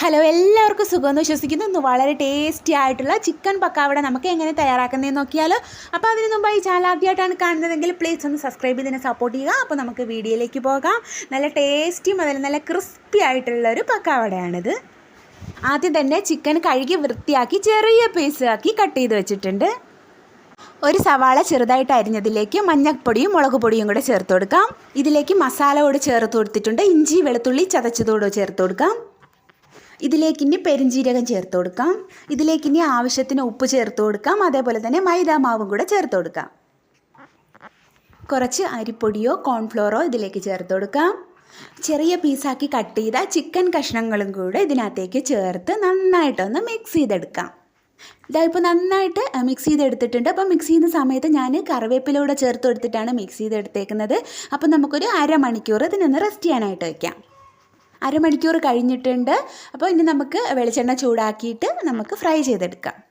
Hello എല്ലാവർക്കും സുഖമെന്ന് വിശ്വസിക്കുന്നു. ഇന്ന് വളരെ ടേസ്റ്റി ആയിട്ടുള്ള ചിക്കൻ പക്കാവട നമുക്ക് എങ്ങനെ തയ്യാറാക്കുന്നതെന്ന് നോക്കിയാലോ. അപ്പോൾ അതിന് ഈ ചാനൽ ആദ്യമായിട്ടാണ് കാണുന്നതെങ്കിൽ പ്ലീസ് ഒന്ന് സബ്സ്ക്രൈബ് ചെയ്തതിനെ സപ്പോർട്ട് ചെയ്യുക. അപ്പോൾ നമുക്ക് വീഡിയോയിലേക്ക് പോകാം. നല്ല ടേസ്റ്റിയും അതിൽ നല്ല ക്രിസ്പി ആയിട്ടുള്ള ഒരു പക്കാവടയാണിത്. ആദ്യം തന്നെ ചിക്കൻ കഴുകി വൃത്തിയാക്കി ചെറിയ പീസാക്കി കട്ട് ചെയ്ത് വെച്ചിട്ടുണ്ട്. ഒരു സവാള ചെറുതായിട്ട് അരിഞ്ഞതിലേക്ക് മഞ്ഞൾപ്പൊടിയും മുളക് പൊടിയും കൂടെ ചേർത്ത് കൊടുക്കാം. ഇതിലേക്ക് മസാല കൂടെ ചേർത്ത് കൊടുത്തിട്ടുണ്ട്. ഇഞ്ചി വെളുത്തുള്ളി ചതച്ചതോട് ചേർത്ത് കൊടുക്കാം. ഇതിലേക്ക് ഇനി പെരിഞ്ജീരകം ചേർത്ത് കൊടുക്കാം. ഇതിലേക്ക് ഇനി ആവശ്യത്തിന് ഉപ്പ് ചേർത്ത് കൊടുക്കാം. അതേപോലെ തന്നെ മൈദാ മാവും കൂടെ ചേർത്ത് കൊടുക്കാം. കുറച്ച് അരിപ്പൊടിയോ കോൺഫ്ലോറോ ഇതിലേക്ക് ചേർത്ത് കൊടുക്കാം. ചെറിയ പീസാക്കി കട്ട് ചെയ്ത ചിക്കൻ കഷ്ണങ്ങളും കൂടെ ഇതിനകത്തേക്ക് ചേർത്ത് നന്നായിട്ടൊന്ന് മിക്സ് ചെയ്തെടുക്കാം. ഇതാ ഇപ്പോൾ നന്നായിട്ട് മിക്സ് ചെയ്തെടുത്തിട്ടുണ്ട്. അപ്പോൾ മിക്സ് ചെയ്യുന്ന സമയത്ത് ഞാൻ കറിവേപ്പിലൂടെ ചേർത്ത് കൊടുത്തിട്ടാണ് മിക്സ് ചെയ്തെടുത്തേക്കുന്നത്. അപ്പോൾ നമുക്കൊരു അരമണിക്കൂർ ഇതിനൊന്ന് റെസ്റ്റ് ചെയ്യാനായിട്ട് വയ്ക്കാം അരമണിക്കൂർ കഴിഞ്ഞിട്ടുണ്ട്. അപ്പോൾ ഇനി നമുക്ക് വെളിച്ചെണ്ണ ചൂടാക്കിയിട്ട് നമുക്ക് ഫ്രൈ ചെയ്തെടുക്കാം.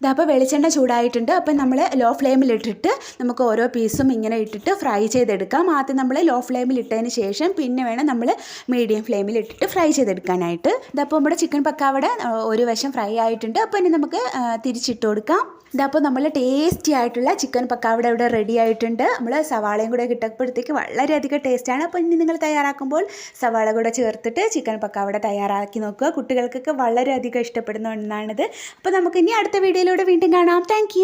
ഇതാ അപ്പോൾ വെളിച്ചെണ്ണ ചൂടായിട്ടുണ്ട്. അപ്പം നമ്മൾ ലോ ഫ്ലെയിമിലിട്ടിട്ട് നമുക്ക് ഓരോ പീസും ഇങ്ങനെ ഇട്ടിട്ട് ഫ്രൈ ചെയ്തെടുക്കാം. ആദ്യം നമ്മൾ ലോ ഫ്ലെയിമിൽ ഇട്ടതിന് ശേഷം പിന്നെ വേണം നമ്മൾ മീഡിയം ഫ്ലെയിമിൽ ഇട്ടിട്ട് ഫ്രൈ ചെയ്തെടുക്കാനായിട്ട്. ഇതപ്പോൾ നമ്മുടെ ചിക്കൻ പക്കാവട ഒരു വശം ഫ്രൈ ആയിട്ടുണ്ട്. അപ്പോൾ ഇനി നമുക്ക് തിരിച്ചിട്ട് കൊടുക്കാം. ഇതപ്പോൾ നമ്മൾ ടേസ്റ്റി ആയിട്ടുള്ള ചിക്കൻ പക്കാവട ഇവിടെ റെഡി ആയിട്ടുണ്ട്. നമ്മൾ സവാളയും കൂടെ കിട്ടപ്പോഴത്തേക്ക് വളരെയധികം ടേസ്റ്റാണ് അപ്പോൾ ഇനി നിങ്ങൾ തയ്യാറാക്കുമ്പോൾ സവാള കൂടെ ചേർത്തിട്ട് ചിക്കൻ പക്കാവട തയ്യാറാക്കി നോക്കുക. കുട്ടികൾക്കൊക്കെ വളരെയധികം ഇഷ്ടപ്പെടുന്ന ഒന്നാണിത്. അപ്പോൾ നമുക്ക് ഇനി അടുത്ത വീഡിയോയിലൂടെ വീണ്ടും കാണാം. താങ്ക്